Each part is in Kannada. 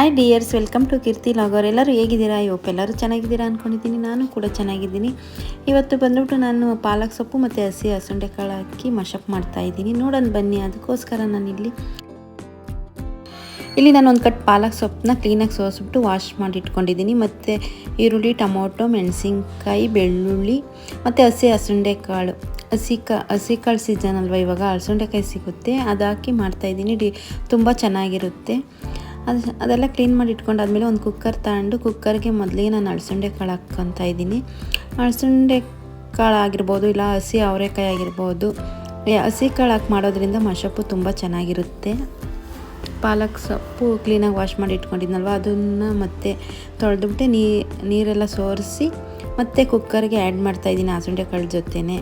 Hi dears welcome to Keerthi logger ಎಲ್ಲರೂ ಹೇಗಿದ್ದೀರಾ? ಯೋಪ್ ಎಲ್ಲರೂ ಚೆನ್ನಾಗಿದ್ದೀರಾ ಅಂದ್ಕೊಂಡಿದ್ದೀನಿ ನಾನು ಕೂಡ ಚೆನ್ನಾಗಿದ್ದೀನಿ. ಇವತ್ತು ಬಂದ್ಬಿಟ್ಟು ನಾನು ಪಾಲಕ್ ಸೊಪ್ಪು ಮತ್ತು ಹಸಿ ಹಸುಂಡೆ ಕಾಳು ಹಾಕಿ ಮಶಪ್ ಮಾಡ್ತಾ ಇದ್ದೀನಿ. ನೋಡೋಣ ಬನ್ನಿ, ಅದಕ್ಕೋಸ್ಕರ ನಾನಿಲ್ಲಿ ಇಲ್ಲಿ ನಾನು ಒಂದು ಕಟ್ ಪಾಲಕ್ ಸೊಪ್ಪನ್ನ ಕ್ಲೀನಾಗಿ ಸೋಸ್ಬಿಟ್ಟು ವಾಶ್ ಮಾಡಿ ಇಟ್ಕೊಂಡಿದ್ದೀನಿ. ಮತ್ತು ಈರುಳ್ಳಿ, ಟೊಮೊಟೊ, ಮೆಣಸಿನ್ಕಾಯಿ, ಬೆಳ್ಳುಳ್ಳಿ, ಮತ್ತು ಹಸಿ ಹಸುಂಡೆ ಕಾಳು ಹಸಿ ಕಾ ಹಸಿ ಕಾಳು ಸೀಸನ್ ಅಲ್ವಾ ಇವಾಗ? ಹಸುಂಡೆಕಾಯಿ ಸಿಗುತ್ತೆ. ಅದು ಹಾಕಿ ಮಾಡ್ತಾಯಿದ್ದೀನಿ ಡಿ ತುಂಬ ಚೆನ್ನಾಗಿರುತ್ತೆ. ಅದು ಅದೆಲ್ಲ ಕ್ಲೀನ್ ಮಾಡಿ ಇಟ್ಕೊಂಡಾದ್ಮೇಲೆ ಒಂದು ಕುಕ್ಕರ್ ತಗೊಂಡು ಕುಕ್ಕರ್ಗೆ ಮೊದಲಿಗೆ ನಾನು ಅಳಸಂಡೆ ಕಾಳು ಹಾಕ್ಕೊತಾ ಇದ್ದೀನಿ. ಅಳಸಂಡೆ ಕಾಳು ಆಗಿರ್ಬೋದು ಇಲ್ಲ ಹಸಿ ಅವರೆಕಾಯಿ ಆಗಿರ್ಬೋದು. ಹಸಿ ಕಾಳು ಹಾಕಿ ಮಾಡೋದ್ರಿಂದ ಮಶಪ್ಪು ತುಂಬ ಚೆನ್ನಾಗಿರುತ್ತೆ. ಪಾಲಕ್ ಸೊಪ್ಪು ಕ್ಲೀನಾಗಿ ವಾಶ್ ಮಾಡಿ ಇಟ್ಕೊಂಡಿದ್ನಲ್ವ, ಅದನ್ನು ಮತ್ತೆ ತೊಳೆದುಬಿಟ್ಟು ನೀ, ನೀರೆಲ್ಲ ಸೋರಿಸಿ ಮತ್ತೆ ಕುಕ್ಕರ್ಗೆ ಆ್ಯಡ್ ಮಾಡ್ತಾಯಿದ್ದೀನಿ ಹಸುಂಡೆ ಕಾಳು ಜೊತೆನೆ.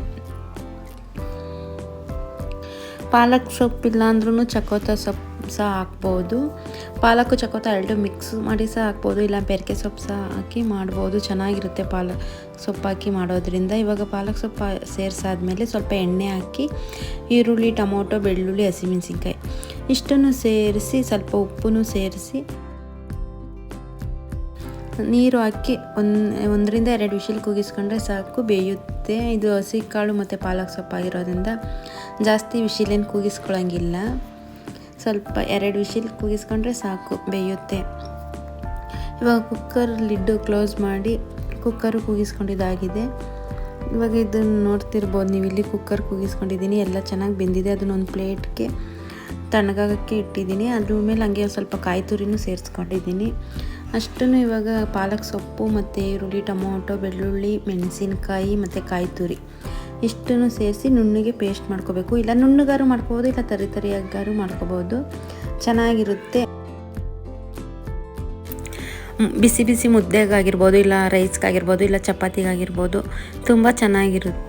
ಪಾಲಕ್ ಸೊಪ್ಪು ಅಂದ್ರೂ ಚಕೋತ ಸೊಪ್ಪು ಸಹ ಹಾಕ್ಬೋದು. ಪಾಲಕ್ ಚಕೋತ ಎರಡು ಮಿಕ್ಸ್ ಮಾಡಿ ಸಹ ಹಾಕ್ಬೋದು. ಇಲ್ಲ ಬೆರಕೆ ಸೊಪ್ಪು ಸಹ ಹಾಕಿ ಮಾಡ್ಬೋದು. ಚೆನ್ನಾಗಿರುತ್ತೆ ಪಾಲಕ್ ಸೊಪ್ಪು ಹಾಕಿ ಮಾಡೋದ್ರಿಂದ. ಇವಾಗ ಪಾಲಕ್ ಸೊಪ್ಪು ಸೇರಿಸಾದ್ಮೇಲೆ ಸ್ವಲ್ಪ ಎಣ್ಣೆ ಹಾಕಿ ಈರುಳ್ಳಿ, ಟೊಮೊಟೊ, ಬೆಳ್ಳುಳ್ಳಿ, ಹಸಿಮೆಣಸಿನ್ಕಾಯಿ ಇಷ್ಟನ್ನು ಸೇರಿಸಿ ಸ್ವಲ್ಪ ಉಪ್ಪನ್ನು ಸೇರಿಸಿ ನೀರು ಹಾಕಿ ಒಂದು, ಒಂದರಿಂದ ಎರಡು ವಿಷಲ್ ಕೂಗಿಸ್ಕೊಂಡ್ರೆ ಸಾಕು. ಬೇಯುತ್ತೆ. ಇದು ಹಸಿ ಕಾಳು ಮತ್ತು ಪಾಲಕ್ ಸೊಪ್ಪಾಗಿರೋದ್ರಿಂದ ಜಾಸ್ತಿ ವಿಶಿಲೇನು ಕೂಗಿಸ್ಕೊಳಂಗಿಲ್ಲ ಸ್ವಲ್ಪ ಎರಡು ವಿಷಿಲ್ ಕೂಗಿಸ್ಕೊಂಡ್ರೆ ಸಾಕು, ಬೇಯುತ್ತೆ. ಇವಾಗ ಕುಕ್ಕರ್ ಲಿಡ್ಡು ಕ್ಲೋಸ್ ಮಾಡಿ ಕುಕ್ಕರು ಕೂಗಿಸ್ಕೊಂಡಿದ್ದಾಗಿದೆ ಇವಾಗ ಇದನ್ನು ನೋಡ್ತಿರ್ಬೋದು, ನೀವು ಇಲ್ಲಿ ಕುಕ್ಕರ್ ಕೂಗಿಸ್ಕೊಂಡಿದ್ದೀನಿ ಎಲ್ಲ ಚೆನ್ನಾಗಿ ಬೆಂದಿದೆ. ಅದನ್ನೊಂದು ಪ್ಲೇಟ್ಗೆ ತಣ್ಣಗಾಗಕ್ಕೆ ಇಟ್ಟಿದ್ದೀನಿ. ಅದ್ರ ಮೇಲೆ ಹಂಗೆ ಸ್ವಲ್ಪ ಕಾಯಿ ತುರಿನೂ ಸೇರಿಸ್ಕೊಂಡಿದ್ದೀನಿ. ಅಷ್ಟನ್ನು ಇವಾಗ ಪಾಲಕ್ ಸೊಪ್ಪು ಮತ್ತು ಈರುಳ್ಳಿ, ಟೊಮೊಟೊ, ಬೆಳ್ಳುಳ್ಳಿ, ಮೆಣಸಿನಕಾಯಿ ಮತ್ತು ಕಾಯಿ ತುರಿ. ಇಷ್ಟನ್ನು ಸೇರಿಸಿ ನುಣ್ಣಗೆ ಪೇಸ್ಟ್ ಮಾಡ್ಕೋಬೇಕು. ಇಲ್ಲ, ನುಣ್ಣಗಾರು ಮಾಡ್ಕೋಬೋದು, ಇಲ್ಲ ತರಿ ತರಿಯಾಗಾರು ಮಾಡ್ಕೋಬೋದು. ಚೆನ್ನಾಗಿರುತ್ತೆ. ಬಿಸಿ ಬಿಸಿ ಮುದ್ದೆಗಾಗಿರ್ಬೋದು, ಇಲ್ಲ ರೈಸ್ಗಾಗಿರ್ಬೋದು ಇಲ್ಲ ಚಪಾತಿಗಾಗಿರ್ಬೋದು, ತುಂಬ ಚೆನ್ನಾಗಿರುತ್ತೆ.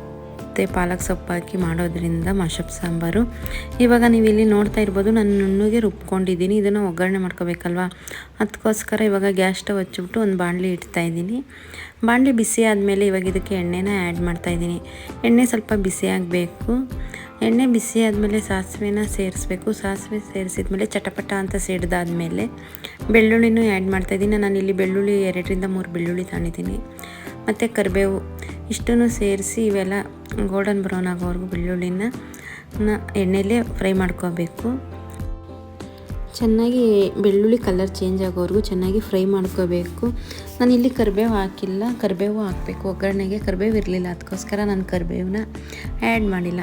ಪಾಲಕ್ ಸೊಪ್ಪು ಹಾಕಿ ಮಾಡೋದ್ರಿಂದ ಮಶಪ್ ಸಾಂಬಾರು. ಇವಾಗ ನೀವು ಇಲ್ಲಿ ನೋಡ್ತಾ ಇರ್ಬೋದು ನಾನು ನುಣ್ಣಗೆ ರುಬ್ಕೊಂಡಿದ್ದೀನಿ. ಇದನ್ನು ಒಗ್ಗರಣೆ ಮಾಡ್ಕೋಬೇಕಲ್ವಾ? ಅದಕ್ಕೋಸ್ಕರ ಇವಾಗ ಗ್ಯಾಸ್ ಸ್ಟವ್ ಹಚ್ಚಿಬಿಟ್ಟು ಒಂದು ಬಾಣಲಿ ಇಡ್ತಾ ಇದ್ದೀನಿ. ಬಾಣಲಿ ಬಿಸಿ ಆದಮೇಲೆ ಇವಾಗ ಇದಕ್ಕೆ ಎಣ್ಣೆನ ಆ್ಯಡ್ ಮಾಡ್ತಾಯಿದ್ದೀನಿ ಎಣ್ಣೆ ಸ್ವಲ್ಪ ಬಿಸಿ ಆಗಬೇಕು. ಎಣ್ಣೆ ಬಿಸಿ ಆದಮೇಲೆ ಸಾಸಿವೆನ ಸೇರಿಸ್ಬೇಕು. ಸಾಸಿವೆ ಸೇರಿಸಿದ್ಮೇಲೆ ಚಟಪಟ ಅಂತ ಸಿಡ್ದಾದ್ಮೇಲೆ ಬೆಳ್ಳುಳ್ಳಿನೂ ಆ್ಯಡ್ ಮಾಡ್ತಾಯಿದ್ದೀನಿ ನಾನು ಇಲ್ಲಿ ಬೆಳ್ಳುಳ್ಳಿ ಎರಡರಿಂದ ಮೂರು ಬೆಳ್ಳುಳ್ಳಿ ತಾಣಿದ್ದೀನಿ ಮತ್ತು ಕರಿಬೇವು ಇಷ್ಟನ್ನು ಸೇರಿಸಿ ಇವೆಲ್ಲ ಗೋಲ್ಡನ್ ಬ್ರೌನ್ ಆಗೋವರೆಗೂ ಬೆಳ್ಳುಳ್ಳಿನ ಎಣ್ಣೆಯಲ್ಲೇ ಫ್ರೈ ಮಾಡ್ಕೋಬೇಕು. ಚೆನ್ನಾಗಿ ಬೆಳ್ಳುಳ್ಳಿ ಕಲರ್ ಚೇಂಜ್ ಆಗೋವರೆಗೂ ಚೆನ್ನಾಗಿ ಫ್ರೈ ಮಾಡ್ಕೋಬೇಕು. ನಾನು ಇಲ್ಲಿ ಕರಿಬೇವು ಹಾಕಿಲ್ಲ. ಕರಿಬೇವು ಹಾಕಬೇಕು. ಒಗ್ಗರಣೆಗೆ ಕರಿಬೇವು ಇರಲಿಲ್ಲ. ಅದಕ್ಕೋಸ್ಕರ ನಾನು ಕರಿಬೇವನ್ನ ಆ್ಯಡ್ ಮಾಡಿಲ್ಲ.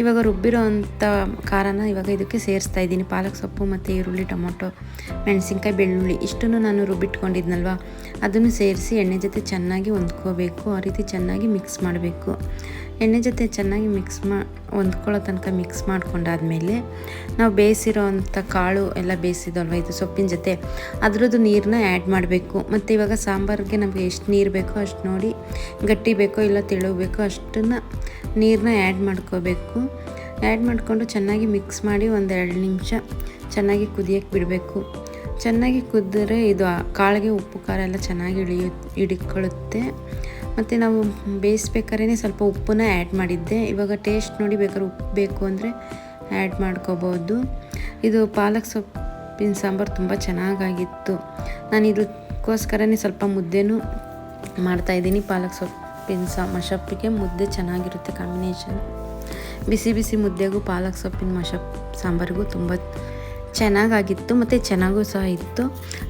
ಇವಾಗ ರುಬ್ಬಿರೋ ಅಂಥ ಖಾರನ ಇವಾಗ ಇದಕ್ಕೆ ಸೇರಿಸ್ತಾ ಇದ್ದೀನಿ. ಪಾಲಕ್ ಸೊಪ್ಪು ಮತ್ತು ಈರುಳ್ಳಿ, ಟೊಮೊಟೊ, ಮೆಣಸಿನ್ಕಾಯಿ, ಬೆಳ್ಳುಳ್ಳಿ ಇಷ್ಟನ್ನು ನಾನು ರುಬ್ಬಿಟ್ಕೊಂಡಿದ್ನಲ್ವ? ಅದನ್ನು ಸೇರಿಸಿ ಎಣ್ಣೆ ಜೊತೆ ಚೆನ್ನಾಗಿ ಹೊಂದ್ಕೋಬೇಕು. ಆ ರೀತಿ ಚೆನ್ನಾಗಿ ಮಿಕ್ಸ್ ಮಾಡಬೇಕು. ಎಣ್ಣೆ ಜೊತೆ ಚೆನ್ನಾಗಿ ಮಿಕ್ಸ್ ಮಾ, ಹೊಂದ್ಕೊಳ್ಳೋ ತನಕ ಮಿಕ್ಸ್ ಮಾಡ್ಕೊಂಡಾದ್ಮೇಲೆ ನಾವು ಬೇಯಿಸಿರೋ ಅಂಥ ಕಾಳು ಎಲ್ಲ ಬೇಯಿಸಿದಲ್ವ ಇದು ಸೊಪ್ಪಿನ ಜೊತೆ, ಅದರದ್ದು ನೀರನ್ನ ಆ್ಯಡ್ ಮಾಡಬೇಕು. ಮತ್ತು ಇವಾಗ ಸಾಂಬಾರಿಗೆ ನಮಗೆ ಎಷ್ಟು ನೀರು ಬೇಕೋ ಅಷ್ಟು ನೋಡಿ, ಗಟ್ಟಿ ಬೇಕೋ ಇಲ್ಲ ತೆಳು ಅಷ್ಟನ್ನು ನೀರನ್ನ ಆ್ಯಡ್ ಮಾಡ್ಕೋಬೇಕು. ಆ್ಯಡ್ ಮಾಡಿಕೊಂಡು ಚೆನ್ನಾಗಿ ಮಿಕ್ಸ್ ಮಾಡಿ ಒಂದೆರಡು ನಿಮಿಷ ಚೆನ್ನಾಗಿ ಕುದಿಯೋಕ್ಕೆ ಬಿಡಬೇಕು. ಚೆನ್ನಾಗಿ ಕುದ್ದರೆ ಇದು ಕಾಳಿಗೆ ಉಪ್ಪು ಖಾರ ಎಲ್ಲ ಚೆನ್ನಾಗಿ ಇಳಿಯು, ಹಿಡಿಕೊಳ್ಳುತ್ತೆ. ಮತ್ತು ನಾವು ಬೇಯಿಸ್ಬೇಕಾದ್ರೆ ಸ್ವಲ್ಪ ಉಪ್ಪನ್ನ ಆ್ಯಡ್ ಮಾಡಿದ್ದೆ. ಇವಾಗ ಟೇಸ್ಟ್ ನೋಡಿ ಬೇಕಾದ್ರೆ ಉಪ್ಪು ಬೇಕು ಅಂದರೆ ಆ್ಯಡ್ ಮಾಡ್ಕೋಬೋದು. ಇದು ಪಾಲಕ್ ಸೊಪ್ಪಿನ ಸಾಂಬಾರು ತುಂಬ ಚೆನ್ನಾಗಾಗಿತ್ತು. ನಾನು ಇದಕ್ಕೋಸ್ಕರನೇ ಸ್ವಲ್ಪ ಮುದ್ದೆನೂ ಮಾಡ್ತಾಯಿದ್ದೀನಿ ಪಾಲಕ್ ಸೊಪ್ಪಿನ ಸಾ, ಮಶಪ್ಪಿಗೆ ಮುದ್ದೆ ಚೆನ್ನಾಗಿರುತ್ತೆ ಕಾಂಬಿನೇಷನ್. ಬಿಸಿ ಬಿಸಿ ಮುದ್ದೆಗೂ ಪಾಲಕ್ ಸೊಪ್ಪಿನ ಮಶಪ್, ಸಾಂಬಾರಿಗೂ ತುಂಬ ಚೆನ್ನಾಗಾಗಿತ್ತು ಮತ್ತು ಚೆನ್ನಾಗೂ ಸಹ ಇತ್ತು.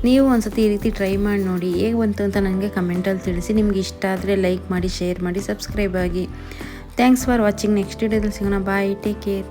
ನೀವು ಒಂದು ಸತಿ ಈ ರೀತಿ ಟ್ರೈ ಮಾಡಿ ನೋಡಿ, ಹೇಗೆ ಬಂತು ಅಂತ ನನಗೆ ಕಮೆಂಟಲ್ಲಿ ತಿಳಿಸಿ. ನಿಮ್ಗೆ ಇಷ್ಟ ಆದರೆ ಲೈಕ್ ಮಾಡಿ ಶೇರ್ ಮಾಡಿ ಸಬ್ಸ್ಕ್ರೈಬ್ ಆಗಿ. ಥ್ಯಾಂಕ್ಸ್ ಫಾರ್ ವಾಚಿಂಗ್ ನೆಕ್ಸ್ಟ್ ವೀಡಿಯೋದಲ್ಲಿ ಸಿಗೋಣ. Bye take care